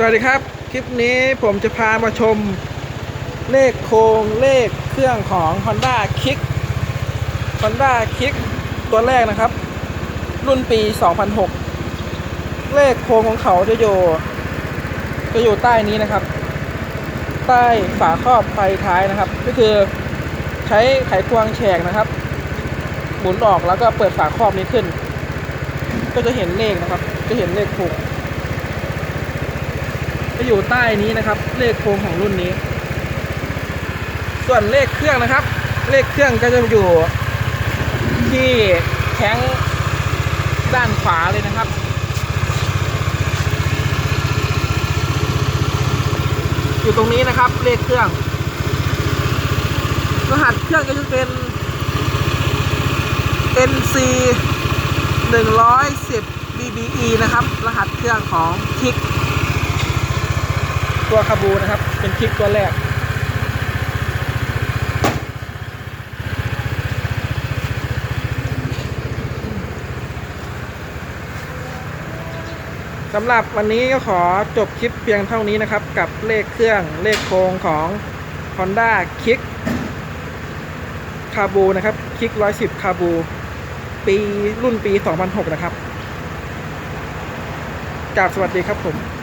สวัสดีครับ คลิปนี้ผมจะพามาชมเลขโครงเลขเครื่องของ Honda Kick Honda Kick ตัวแรกนะครับ รุ่นปี 2006 เลขโครงของเขาจะอยู่จะอยู่ใต้นี้นะครับ ใต้ฝาครอบไฟท้ายนะครับ ก็คือใช้ไขควงแฉกนะครับ หมุนออกแล้วก็เปิดฝาครอบนี้ขึ้น ก็จะเห็นเลขนะครับ จะเห็นเลขผูก จะอยู่ใต้นี้นะครับ เลขโครงของรุ่นนี้ ส่วนเลขเครื่องนะครับ เลขเครื่องก็จะอยู่ที่แข้งด้านขวาเลยนะครับอยู่ตรงนี้นะครับ เลขเครื่อง รหัสเครื่องก็จะเป็น NC 110 BBE นะครับ รหัสเครื่องของคิก ตัวคาบูนะครับ เป็นคลิปตัวแรก สำหรับวันนี้ก็ขอจบคลิปเพียงเท่านี้นะครับ กับเลขเครื่องเลขโครงของ Honda Kick คาบูนะครับ คิก 110 คาบู ปีรุ่นปี 2006 นะครับกราบสวัสดีครับผม